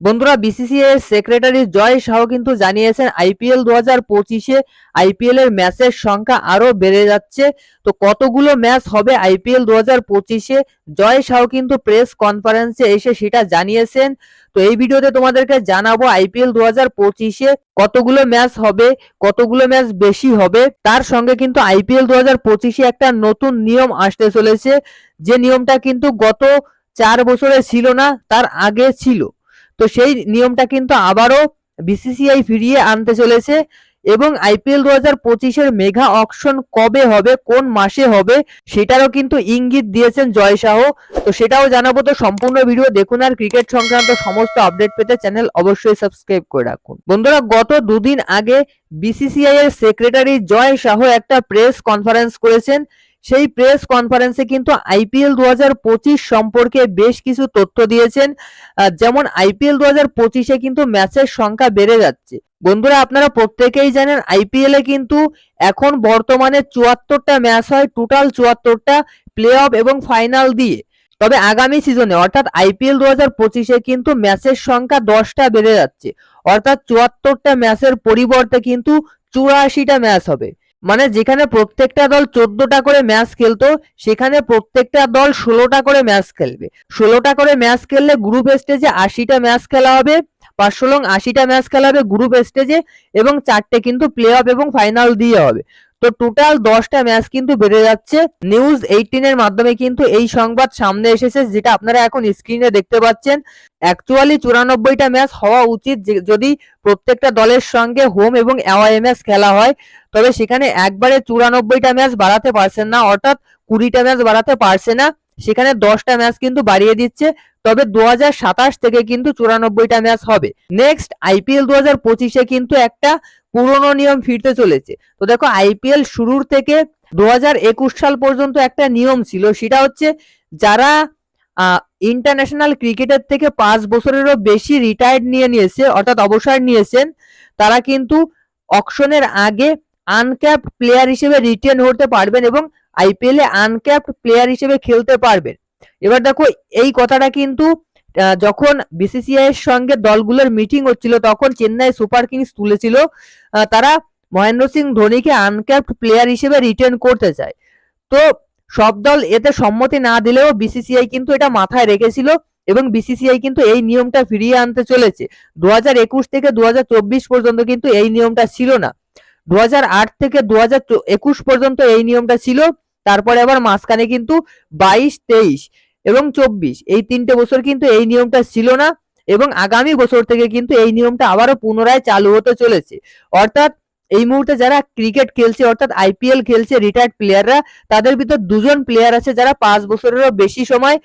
বন্ধুরা বিসিসিআই এর সেক্রেটারি জয় শাহ কিন্তু জানিয়েছেন আইপিএল দু হাজার পঁচিশে আইপিএল এর ম্যাচের সংখ্যা আরও বেড়ে যাচ্ছে। তো কতগুলো ম্যাচ হবে আইপিএল দু হাজার পঁচিশে? জয় শাহ কিন্তু প্রেস কনফারেন্সে এসে সেটা জানিয়েছেন। তো এই ভিডিওতে তোমাদেরকে জানাব আইপিএল দু হাজার পঁচিশে কতগুলো ম্যাচ হবে, কতগুলো ম্যাচ বেশি হবে। তার সঙ্গে কিন্তু আইপিএল দু হাজার পঁচিশে একটা নতুন নিয়ম আসতে চলেছে। যে নিয়মটা কিন্তু গত চার বছরে ছিল না, তার আগে ছিল। তো সেই নিয়মটা কিন্তু আবারও বিসিসিআই ফিরিয়ে আনতে চলেছে এবং আইপিএল দু হাজার পঁচিশের মেঘা অকশন কবে হবে, কোন মাসে হবে, সেটারও কিন্তু ইঙ্গিত দিয়েছেন জয় শাহ। তো সেটাও জানাব। তো সম্পূর্ণ ভিডিও দেখুন আর ক্রিকেট সংক্রান্ত সমস্ত আপডেট পেতে চ্যানেল অবশ্যই সাবস্ক্রাইব করে রাখুন। বন্ধুরা, গত দুদিন আগে বিসিসিআই এর সেক্রেটারি জয় শাহ একটা প্রেস কনফারেন্স করেছেন। সেই প্রেস কনফারেন্সে কিন্তু আইপিএল দু হাজার পঁচিশ সম্পর্কে বেশ কিছু তথ্য দিয়েছেন। যেমন আইপিএল দু হাজার পঁচিশে কিন্তু ম্যাচের সংখ্যা বেড়ে যাচ্ছে। বন্ধুরা, আপনারা প্রত্যেকেই জানেন আইপিএল এ কিন্তু এখন বর্তমানে চুয়াত্তরটা ম্যাচ হয় টোটাল চুয়াত্তরটা প্লে অফ এবং ফাইনাল দিয়ে। তবে আগামী সিজনে অর্থাৎ আইপিএল দু হাজার পঁচিশে কিন্তু ম্যাচের সংখ্যা দশটা বেড়ে যাচ্ছে। অর্থাৎ চুয়াত্তরটা ম্যাচের পরিবর্তে কিন্তু চুরাশিটা ম্যাচ হবে। মানে যেখানে প্রত্যেকটা দল চোদ্দটা করে ম্যাচ খেলতো, সেখানে প্রত্যেকটা দল ষোলোটা করে ম্যাচ খেলবে। ষোলোটা করে ম্যাচ খেললে গ্রুপ স্টেজে আশিটা ম্যাচ খেলা হবে, পাঁচশো লং আশিটা ম্যাচ খেলা হবে গ্রুপ স্টেজে এবং চারটে কিন্তু প্লে অফ এবং ফাইনাল দিয়ে হবে। তো টোটাল দশটা ম্যাচ কিন্তু বেড়ে যাচ্ছে। নিউজ এইটিনের মাধ্যমে কিন্তু এই সংবাদ সামনে এসেছে, যেটা আপনারা এখন স্ক্রিনে দেখতে পাচ্ছেন। অ্যাকচুয়ালি চুরানব্বইটা ম্যাচ হওয়া উচিত যদি প্রত্যেকটা দলের সঙ্গে হোম এবং অ্যাওয়াই ম্যাচ খেলা হয়, তবে সেখানে একবারে চুরানব্বইটা ম্যাচ বাড়াতে পারছেন না, অর্থাৎ কুড়িটা ম্যাচ বাড়াতে পারছে না। সেখানে দশটা ম্যাচ কিন্তু বাড়িয়ে দিচ্ছে, তবে দু হাজার সাতাশ থেকে কিন্তু চুরানব্বইটা ম্যাচ হবে। নেক্সট আইপিএল দু হাজার পঁচিশে কিন্তু একটা পুরনো নিয়ম ফিরতে চলেছে। তো দেখো আইপিএল শুরুর থেকে দু হাজার একুশ সাল পর্যন্ত একটা নিয়ম ছিল, সেটা হচ্ছে যারা ইন্টারন্যাশনাল ক্রিকেটের থেকে পাঁচ বছরেরও বেশি রিটায়ার্ড নিয়ে নিয়েছে, অর্থাৎ অবসর নিয়েছেন, তারা কিন্তু অকশনের আগে আনক্যাপ প্লেয়ার হিসেবে রিটেন হতে পারবেন এবং আইপিএল আনক্যাপড প্লেয়ার হিসেবে খেলতে পারবে। এবার দেখো, এই কথাটা কিন্তু যখন বিসিসিআই এর সঙ্গে দলগুলোর মিটিং হচ্ছিল, তখন চেন্নাই সুপার কিংস তুলেছিল তারা মহেন্দ্র সিং ধোনিকে আনক্যাপড প্লেয়ার হিসেবে রিটার্ন করতে চায়। তো সব দল এতে সম্মতি না দিলেও বিসিসিআই কিন্তু এটা মাথায় রেখেছিল এবং বিসিসিআই কিন্তু এই নিয়মটা ফিরিয়ে আনতে চলেছে। দু একুশ থেকে দু হাজার চব্বিশ পর্যন্ত কিন্তু এই নিয়মটা ছিল না। দু হাজার আট থেকে দু পর্যন্ত এই নিয়মটা ছিল। তারপরে আবার মাঝখানে কিন্তু বাইশ, তেইশ এবং চব্বিশ। এই তিনটে বছর কিন্তু এই নিয়মটা ছিল না এবং আগামী বছর থেকে কিন্তু এই নিয়মটা আবারও পুনরায় চালু হতে চলেছে। অর্থাৎ এই মুহূর্তে যারা ক্রিকেট খেলছে, অর্থাৎ আইপিএল খেলছে রিটায়ার্ড প্লেয়াররা তাদের ভিতর দুজন প্লেয়ার আছে যারা পাঁচ বছরেরও বেশি সময়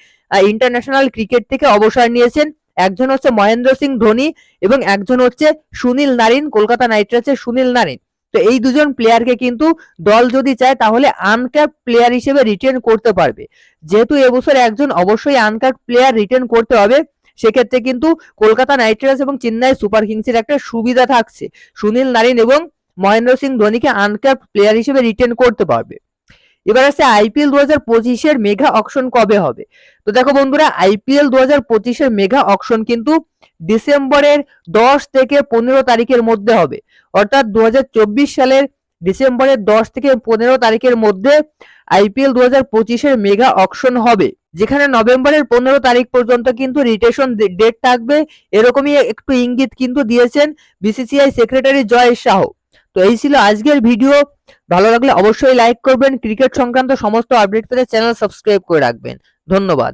ইন্টারন্যাশনাল ক্রিকেট থেকে অবসর নিয়েছেন। একজন হচ্ছে মহেন্দ্র সিং ধোনি এবং একজন হচ্ছে সুনীল নারিন, কলকাতা নাইট রাইডার্সের সুনীল নারিন। তো এই দুজন প্লেয়ারকে কিন্তু দল যদি চায়, তাহলে আনক্যাপ প্লেয়ার হিসেবে রিটেন করতে পারবে। যেহেতু এবছর একজন অবশ্যই আনক্যাপ প্লেয়ার রিটেন করতে হবে, সেক্ষেত্রে কিন্তু কলকাতা নাইট রাইডার্স এবং চেন্নাই সুপার কিংসের একটা সুবিধা থাকছে। সুনীল নারিন এবং মহেন্দ্র সিং ধোনিকে আনক্যাপ প্লেয়ার হিসেবে রিটেন করতে পারবে। এবার আছে আইপিএল দু হাজার পঁচিশের মেগা অকশন কবে হবে? তো দেখো বন্ধুরা আইপিএল দু হাজার পঁচিশের মেগা অকশন কিন্তু ডিসেম্বরের দশ থেকে পনেরো তারিখের মধ্যে হবে। অর্থাৎ দু হাজার চব্বিশ সালের ডিসেম্বরের দশ থেকে পনেরো তারিখের মধ্যে আইপিএল দু হাজার পঁচিশের মেগা অকশন হবে, যেখানে নভেম্বরের পনেরো তারিখ পর্যন্ত কিন্তু রিটেশন ডেট থাকবে। এরকমই একটু ইঙ্গিত কিন্তু দিয়েছেন বিসিসিআই সেক্রেটারি জয় শাহ তো এই ছিল আজকের ভিডিও। ভালো লাগলে অবশ্যই লাইক করবেন। ক্রিকেট সংক্রান্ত সমস্ত আপডেট পেতে চ্যানেল সাবস্ক্রাইব করে রাখবেন। ধন্যবাদ।